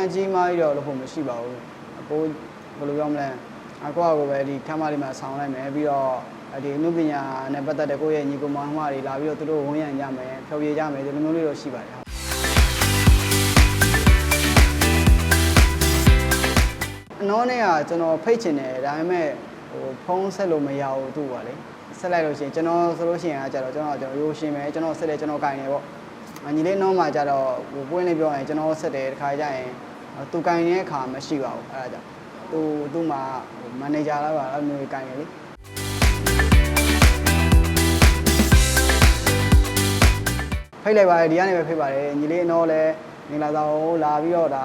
မားကြီးတော့လို့ဖို့မရှိပါဘူးကိုဘယ်လိုပြောမလဲအကွာကိုပဲဒီခမ်းမလေးမှာဆောင်းလိုက်မယ်ပြီးတော့ဒီအနုပညာနဲ့ပတ်သက်တဲ့ကိုယ့်ရဲ့ညီကောင်မောင်နှမတွေလာပြီးတော့သူတို့ဝန်ရံကြမယ်ဖျော်ဖြေကြမယ်ဒီလိုမျိုးလေးတော့ရှိပါတယ်ဟုတ်အနောနဲ့ကကျွန်တော်ဖိတ်ချင်တယ်ဒါပေမဲ့ဟိုဖုန်းဆက်လို့မရဘူးသူ့ပါလေဆက်လိုက်လို့ရှိရင်ကျွန်တော်ဆိုလို့ရှိရင်ကကြတော့ကျွန်တော်ကျွန်တော်ရိုးရှင်းမယ်ကျွန်တော်ဆက်တယ်ကျွန်တော်ကင်တယ်ပေါ့အညီလေးနောမှာကြတော့ဟိုပွင့်လေးပြောရင်ကျွန်တော်ဆက်တယ်တခါကျရင် သူကင်နေတဲ့အခါမရှိပါဘူးအဲ့ဒါကြောင့်သူသူ့မှာမန်နေဂျာလားပါအဲ့လိုမျိုးကင်တယ်လေဖိတ်လိုက်ပါတယ်ဒီကနေပဲဖိတ်ပါတယ်ညီလေးနောလည်းမင်္ဂလာဆောင်ကိုလာပြီးတော့ဒါ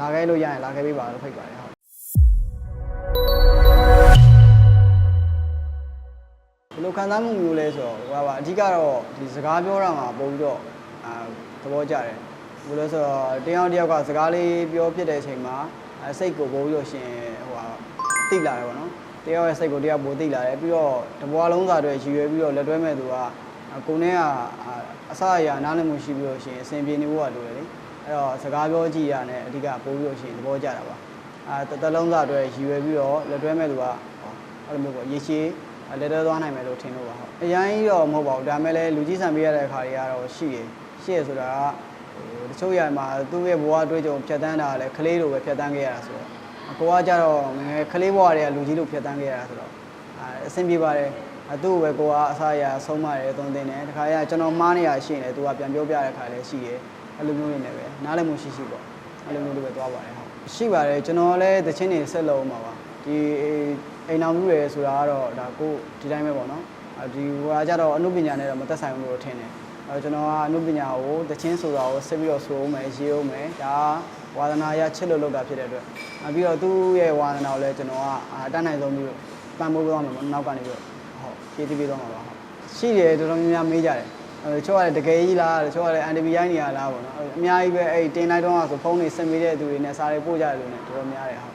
လာခဲ့လို့ရရင်လာခဲ့ပေးပါလို့ဖိတ်ပါတယ်ဟုတ်ဘယ်လိုခံစားမှုမျိုးလဲဆိုတော့ဟိုပါအဓိကတော့ဒီစကားပြောတာမှာပို့ပြီးတော့အာသဘောကျတယ် ဘယ်လိုလဲဆိုတော့တယောက်တစ်ယောက်ကစကားလေးပြောဖြစ်တဲ့အချိန်မှာအဲစိတ်ကိုပို့ပြီးတော့ရှင်ဟိုဟာတိလာတယ်ပေါ့နော်တယောက်ရဲ့စိတ်ကိုတယောက်ပို့တိလာတယ်ပြီးတော့တဘွားလုံးစာတွေရည်ရွယ်ပြီးတော့လက်တွဲမဲ့သူကကိုနဲ့ကအစအရာနားလည်မှုရှိပြီးတော့ရှင်အစဉ်ပြေနေဖို့ကလိုတယ်လေအဲ့တော့စကားပြောကြည့်ရတယ်အဓိကပို့ပြီးတော့ရှင်သဘောကျတာပါအာတတလုံးစာတွေရည်ရွယ်ပြီးတော့လက်တွဲမဲ့သူကအဲ့လိုမျိုးပေါ့ရေရှည်လက်တော့သွားနိုင်မယ်လို့ထင်လို့ပါဟုတ်အရင်ကြီးတော့မဟုတ်ပါဘူးဒါပေမဲ့လည်းလူကြီးဆန်ပေးရတဲ့အခါတွေကတော့ရှိတယ်ရှိရဆိုတာကဟို တချို့ရမှာသူ့ရဲ့ဘဝအတွေ့အကြုံဖြတ်တန်းတာကလည်းကလေးလိုပဲဖြတ်တန်းခဲ့ရတာဆိုတော့အကိုကကြတော့ငယ်ငယ်ကလေးဘဝတွေကလူကြီးလိုဖြတ်တန်းခဲ့ရတာဆိုတော့အဲအဆင်ပြေပါတယ်အသူ့ကိုပဲကိုကအစားအရာဆုံးမတယ်သုံးသင်းတယ်တခါရကျွန်တော်မားနေရရှိနေတယ်သူကပြန်ပြောပြတဲ့ခါလည်းရှိတယ်အဲ့လိုမျိုးနေနဲ့ပဲနားလည်မှုရှိရှိပေါ့အဲ့လိုမျိုးလေးပဲသွားပါတယ်ဟုတ်ရှိပါတယ်ကျွန်တော်လည်းသချင်းတွေဆက်လုံးမှာပါဒီအိမ်အောင်မှုရယ်ဆိုတာကတော့ဒါကိုဒီတိုင်းပဲပေါ့နော်ဒီဟိုကကြတော့အနုပညာနဲ့တော့မသက်ဆိုင်ဘူးလို့ထင်တယ် အဲကျွန်တော်ကအနုပညာကိုသချင်းဆိုတာကိုဆက်ပြီးတော့ဆိုအောင်မယ်ရေးအောင်မယ်ဒါဝါသနာရချစ်လို့လုပ်တာဖြစ်တဲ့အတွက်ပြီးတော့သူ့ရဲ့ဝါသနာကိုလည်းကျွန်တော်ကအတတ်နိုင်ဆုံးပြီးတော့ပံ့ပိုးပေးသွားမှာပေါ့နောက်ကနေပြီးတော့ဟုတ်ဖြည့်တည်ပေးသွားမှာပါဟုတ်ရှိတယ်တော်တော်များများမေးကြတယ်အဲချို့ကလည်းတကယ်ကြီးလားချို့ကလည်း NDB ရိုင်းနေရလားပေါ့နော်အများကြီးပဲအဲ့တင်လိုက်တော့ဆိုဖုန်းတွေဆက်မိတဲ့သူတွေနဲ့စာတွေပို့ကြတယ်လို့ねတော်တော်များတယ်ဟုတ်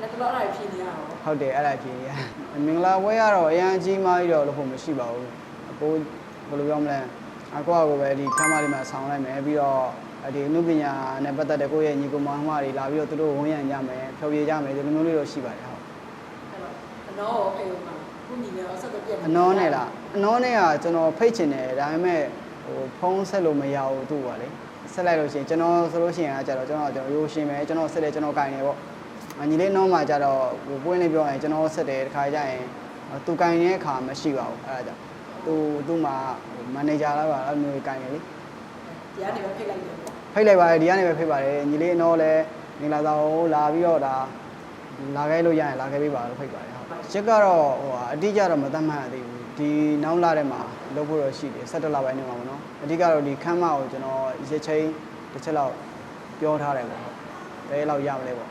လက်တလောအဲ့ဒါဖြေနေရအောင်ဟုတ်တယ်အဲ့ဒါဖြေရမင်္ဂလာပွဲကတော့အရန်အကြီးမားကြီးတော့လို့ဖို့မရှိပါဘူးအကိုဘယ်လိုပြောမလဲ အကွာကိုပဲဒီခမ်းမလေးမှာဆောင်းလိုက်မယ်ပြီးတော့ဒီအနုပညာနဲ့ပတ်သက်တဲ့ကိုယ့်ရဲ့ညီကောင်မောင်နှမတွေလာပြီးတော့သူတို့ဝန်ရံကြမယ်ဖျော်ဖြေကြမယ်ဒီလိုမျိုးလေးတော့ရှိပါတယ်ဟုတ်အဲ့တော့အနောရောဖေဦးမှာခုညီနေတော့ဆက်တော့ပြတ်အနောနဲ့လားအနောနဲ့ကကျွန်တော်ဖိတ်ချင်တယ်ဒါပေမဲ့ဟိုဖုန်းဆက်လို့မရဘူးသူ့ပါလေဆက်လိုက်လို့ရှိရင်ကျွန်တော်ဆိုလို့ရှိရင်ကကြတော့ကျွန်တော်ကျွန်တော်ရိုးရှင်းမယ်ကျွန်တော်ဆက်တယ်ကျွန်တော်ကင်တယ်ပေါ့အညီလေးနောမှာကြတော့ဟိုပွင့်လေးပြောရင်ကျွန်တော်ဆက်တယ်တခါကျရင်သူကင်နေတဲ့အခါမရှိပါဘူးအဲ့ဒါကြောင့် သူသူ့မှာမန်နေဂျာလားပါအဲ့လိုမျိုးကင်တယ်လေဒီကနေပဲဖိတ်လိုက်တယ်ပေါ့ဖိတ်လိုက်ပါတယ်ဒီကနေပဲဖိတ်ပါတယ်ညီလေးနောလည်းမင်္ဂလာဆောင်ကိုလာပြီးတော့ဒါလာခဲ့လို့ရရင်လာခဲ့ပေးပါလို့ဖိတ်ပါတယ်ဟုတ်ချက်ကတော့ဟိုအတိအကျတော့မသတ်မှတ်ရသေးဘူးဒီနောက်လာတဲ့မှာလုပ်ဖို့တော့ရှိတယ်17လပိုင်းနေမှာပေါ့နော်အဓိကတော့ဒီခမ်းမကိုကျွန်တော်ရက်ချင်းတစ်ချက်လောက်ပြောထားတယ်ပေါ့ဘယ်လောက်ရမလဲပေါ့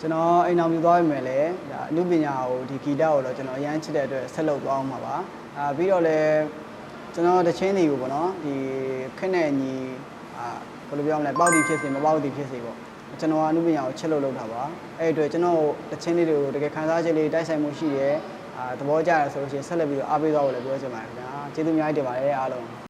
ကျွန်တော်အိမ်အောင်ပြသွားပြီမယ်လေဒါအမှုပညာကိုဒီဂီတကိုတော့ကျွန်တော်အရန်ချစ်တဲ့အတွက်ဆက်လုပ်သွားအောင်ပါပါ အာပြီးတော့လည်းကျွန်တော်တချင်းတွေကိုပေါ့နော်ဒီခက်နဲ့ညီအာဘယ်လိုပြောမလဲပေါက်တီဖြစ်စေမပေါက်တီဖြစ်စေပေါ့ကျွန်တော်ကအမှုပညာကိုချက်လို့လုပ်တာပါအဲ့အတွက်ကျွန်တော်တချင်းလေးတွေကိုတကယ်ခန်းစားချက်လေးတိုက်ဆိုင်မှုရှိတယ်အာသဘောကျရဆိုလို့ရှိရင်ဆက်လက်ပြီးတော့အားပေးသွားဖို့လည်းပြောချင်ပါတယ်ခင်ဗျာကျေးဇူးအများကြီးတင်ပါတယ်အားလုံး